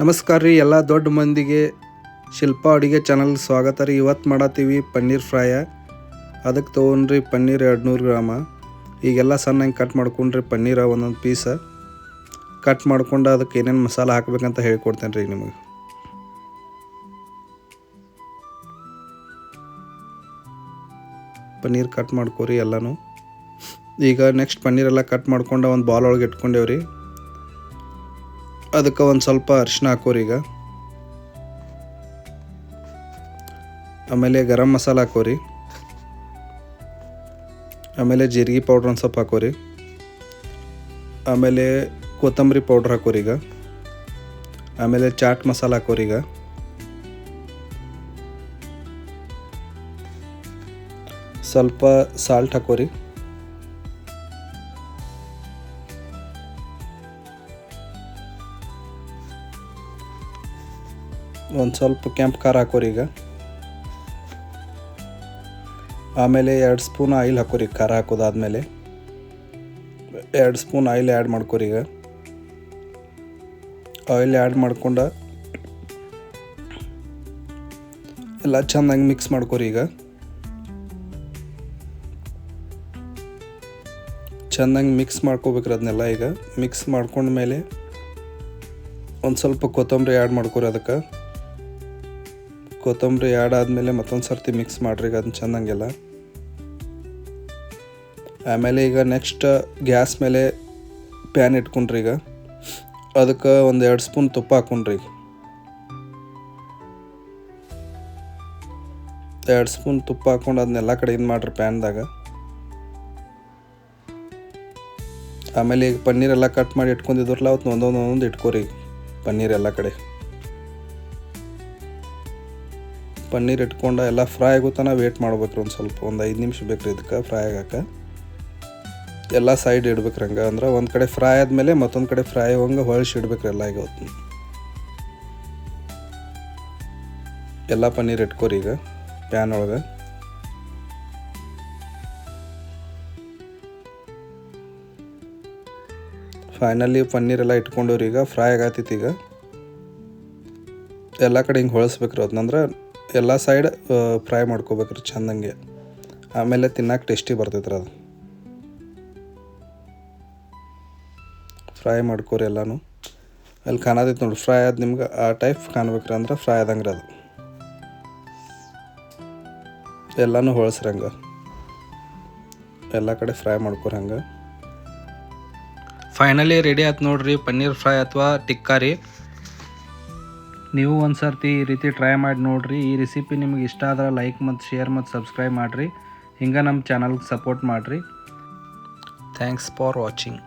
ನಮಸ್ಕಾರ ರೀ, ಎಲ್ಲ ದೊಡ್ಡ ಮಂದಿಗೆ ಶಿಲ್ಪ ಅಡುಗೆ ಚಾನಲ್ ಸ್ವಾಗತ ರೀ. ಇವತ್ತು ಮಾಡತ್ತೀವಿ ಪನ್ನೀರ್ ಫ್ರೈಯ ಅದಕ್ಕೆ ತೊಗೊಂಡ್ರಿ ಪನ್ನೀರ್ ಎರಡು ನೂರು ಗ್ರಾಮ. ಈಗೆಲ್ಲ ಸಣ್ಣಗೆ ಕಟ್ ಮಾಡ್ಕೊಂಡ್ರಿ ಪನ್ನೀರ ಒಂದೊಂದು ಪೀಸ ಕಟ್ ಮಾಡ್ಕೊಂಡು ಅದಕ್ಕೆ ಏನೇನು ಮಸಾಲ ಹಾಕಬೇಕಂತ ಹೇಳ್ಕೊಡ್ತೇನೆ ರೀ ನಿಮಗೆ. ಪನ್ನೀರ್ ಕಟ್ ಮಾಡ್ಕೋರಿ ಎಲ್ಲನೂ. ಈಗ ನೆಕ್ಸ್ಟ್ ಪನ್ನೀರೆಲ್ಲ ಕಟ್ ಮಾಡ್ಕೊಂಡು ಒಂದು ಬಾಲ್ ಒಳಗೆ ಇಟ್ಕೊಂಡೇವ್ರಿ. ಅದಕ್ಕೆ ಒಂದು ಸ್ವಲ್ಪ ಅರಿಶಿನ ಹಾಕೋರಿ ಈಗ. ಆಮೇಲೆ ಗರಂ ಮಸಾಲ ಹಾಕೋರಿ. ಆಮೇಲೆ ಜೀರಿಗೆ ಪೌಡ್ರ್ ಒಂದು ಸ್ವಲ್ಪ ಹಾಕೋರಿ. ಆಮೇಲೆ ಕೊತ್ತಂಬರಿ ಪೌಡ್ರ್ ಹಾಕೋರಿ ಈಗ. ಆಮೇಲೆ ಚಾಟ್ ಮಸಾಲ ಹಾಕೋರಿ ಈಗ. ಸ್ವಲ್ಪ ಸಾಲ್ಟ್ ಹಾಕೋರಿ. ಒಂದು ಸ್ವಲ್ಪ ಕೆಂಪು ಖಾರ ಹಾಕೋರಿ ಈಗ. ಆಮೇಲೆ ಎರಡು ಸ್ಪೂನ್ ಆಯಿಲ್ ಹಾಕೋರಿ ಖಾರ ಹಾಕೋದಾದಮೇಲೆ. ಎರಡು ಸ್ಪೂನ್ ಆಯಿಲ್ ಆ್ಯಡ್ ಮಾಡ್ಕೊರಿ ಈಗ. ಆಯಿಲ್ ಆ್ಯಡ್ ಮಾಡ್ಕೊಂಡು ಎಲ್ಲ ಚೆನ್ನಾಗಿ ಮಿಕ್ಸ್ ಮಾಡ್ಕೊರಿ ಈಗ. ಚೆನ್ನಾಗಿ ಮಿಕ್ಸ್ ಮಾಡ್ಕೋಬೇಕ್ರಿ ಅದನ್ನೆಲ್ಲ ಈಗ. ಮಿಕ್ಸ್ ಮಾಡ್ಕೊಂಡ್ಮೇಲೆ ಒಂದು ಸ್ವಲ್ಪ ಕೊತ್ತಂಬರಿ ಆ್ಯಡ್ ಮಾಡ್ಕೊರಿ ಅದಕ್ಕೆ. ಕೊತ್ತಂಬರಿ ಆ್ಯಡ್ ಆದಮೇಲೆ ಮತ್ತೊಂದು ಸರ್ತಿ ಮಿಕ್ಸ್ ಮಾಡ್ರಿ ಅದನ್ನ ಚೆನ್ನಾಗಿಲ್ಲ ಆಮೇಲೆ ಈಗ ನೆಕ್ಸ್ಟ್ ಗ್ಯಾಸ್ ಮೇಲೆ ಪ್ಯಾನ್ ಇಟ್ಕೊಂಡ್ರಿ ಈಗ. ಅದಕ್ಕೆ ಒಂದು ಎರಡು ಸ್ಪೂನ್ ತುಪ್ಪ ಹಾಕೊಂಡ್ರಿ. ಎರಡು ಸ್ಪೂನ್ ತುಪ್ಪ ಹಾಕೊಂಡು ಅದನ್ನೆಲ್ಲ ಕಡೆ ಇದು ಮಾಡ್ರಿ ಪ್ಯಾನ್ದಾಗ ಆಮೇಲೆ ಈಗ ಪನ್ನೀರೆಲ್ಲ ಕಟ್ ಮಾಡಿ ಇಟ್ಕೊಂಡಿದ್ರಲ್ಲ ಅವತ್ತು ಒಂದೊಂದು ಒಂದೊಂದು ಇಟ್ಕೊರಿ ಪನ್ನೀರ್ ಎಲ್ಲ ಕಡೆ. ಪನ್ನೀರ್ ಇಟ್ಕೊಂಡು ಎಲ್ಲ ಫ್ರೈ ಆಗೋ ತನಕ ವೇಟ್ ಮಾಡ್ಬೇಕ್ರಿ ಒಂದು ಸ್ವಲ್ಪ, ಒಂದು ಐದು ನಿಮಿಷ ಬೇಕ್ರಿ ಇದಕ್ಕೆ ಫ್ರೈ ಆಗಕ್ಕೆ. ಎಲ್ಲ ಸೈಡ್ ಇಡ್ಬೇಕ್ರಿ ಹಂಗೆ, ಅಂದ್ರೆ ಒಂದು ಕಡೆ ಫ್ರೈ ಆದಮೇಲೆ ಮತ್ತೊಂದು ಕಡೆ ಫ್ರೈ ಹೋಗಂಗೆ ಹೊಳ್ಸಿ ಇಡ್ಬೇಕ್ರಿ ಎಲ್ಲ ಈಗ ಹೊತ್ತು ಎಲ್ಲ ಪನ್ನೀರ್ ಇಟ್ಕೋರಿ ಈಗ ಪ್ಯಾನ್ ಒಳಗೆ. ಫೈನಲಿ ಪನ್ನೀರ್ ಎಲ್ಲ ಇಟ್ಕೊಂಡವ್ರಿ ಈಗ ಫ್ರೈ ಆಗತ್ತೈತಿ ಈಗ. ಎಲ್ಲ ಕಡೆ ಹಿಂಗೆ ಹೊಳಸ್ಬೇಕ್ರಿ ಅದನ್ನಂದ್ರೆ ಎಲ್ಲ ಸೈಡ್ ಫ್ರೈ ಮಾಡ್ಕೋಬೇಕ್ರಿ, ಚಂದಂಗೆ. ಆಮೇಲೆ ತಿನ್ನಕ್ಕೆ ಟೇಸ್ಟಿ ಬರ್ತೈತ್ರಿ ಅದು. ಫ್ರೈ ಮಾಡ್ಕೋರಿ ಎಲ್ಲನೂ. ಅಲ್ಲಿ ಕಾಣೋದಿತ್ತು ನೋಡಿ ಫ್ರೈ ಆದ ನಿಮ್ಗೆ ಆ ಟೈಪ್ ಕಾಣ್ಬೇಕ್ರಿ ಅಂದ್ರೆ ಫ್ರೈ ಆದಂಗ್ರಿ ಅದು. ಎಲ್ಲನೂ ಹೊಳಸ್ರಿ ಹಂಗೆ. ಎಲ್ಲ ಕಡೆ ಫ್ರೈ ಮಾಡ್ಕೋರಿ ಹಂಗೆ. ಫೈನಲಿ ರೆಡಿ ಆಯ್ತು ನೋಡ್ರಿ, ಪನ್ನೀರ್ ಫ್ರೈ ಅಥವಾ ಟಿಕ್ಕಾ ರೀ ನೀವು ಒಂದು ಸರ್ತಿ ಈ ರೀತಿ ಟ್ರೈ ಮಾಡಿ ನೋಡಿರಿ. ಈ ರೆಸಿಪಿ ನಿಮಗೆ ಇಷ್ಟ ಆದ್ರೆ ಲೈಕ್ ಮತ್ತು ಶೇರ್ ಮತ್ತು ಸಬ್ಸ್ಕ್ರೈಬ್ ಮಾಡಿರಿ. ಹಿಂಗೆ ನಮ್ಮ ಚಾನಲ್ಗೆ ಸಪೋರ್ಟ್ ಮಾಡಿರಿ. Thanks for watching